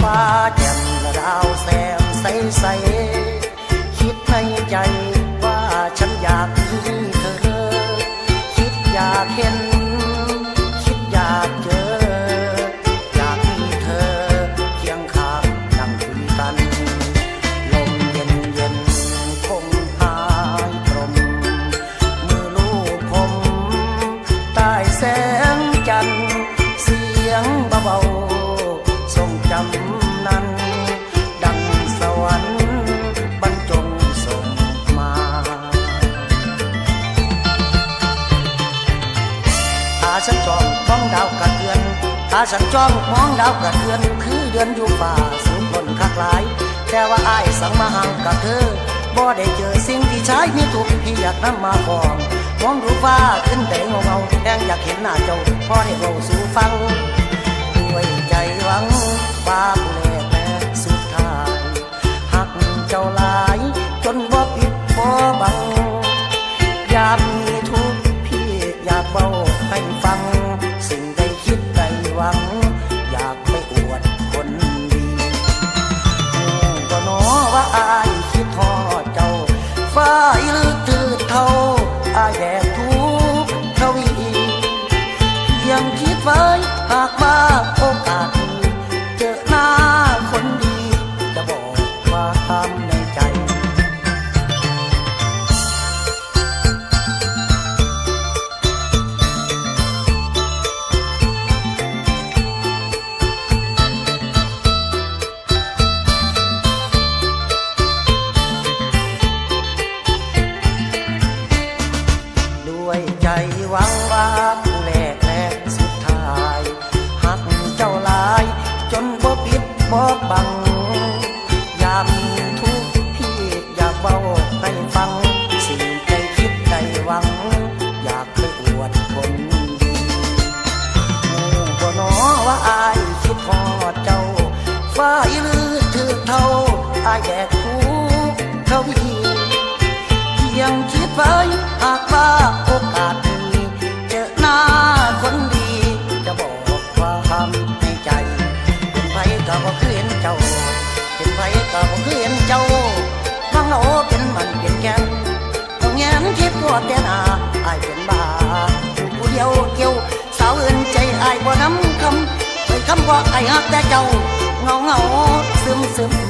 ฟ้าแจ่มดาวแสงใสใสคิดในใจว่าฉันอยากมีเธอ คิดอยากเห็น ฉันจ้องมองดาวกระเทือนตาฉันจ้องมองดาวกระเทือน คือเดือนอยู่ป่าสูงคนคักหลาย แต่ว่าอ้ายสังมาห่างกับเธอบ่ได้เจอสิ่งที่ใช้มีทุกที่อยากนำมาฟองมองดูฟ้าขึ้นแต่เงาเงาแดงอยากเห็นหน้าเจ้าพอได้เราสู่ฟัง ยังคิดไว้หากมาโอกาส เท่าอายแดกทุกข์ทวียังคิดไว้หากว่าโอกาสมีเจอหน้าคนดี จะบอกความในใจเป็นไผก็บ่คือเห็นเจ้า เป็นไผก็บ่คือเห็นเจ้าฟังเอาเป็นมันเป็นแกนต้องแงนคิดว่าแต่หนาอายเป็นบ้าผู้เดียวเกี่ยวสาวอื่นใจอายบ่น้ำคำเคยคำว่าอายฮักแต่เจ้าเงาเงา ซึมซึม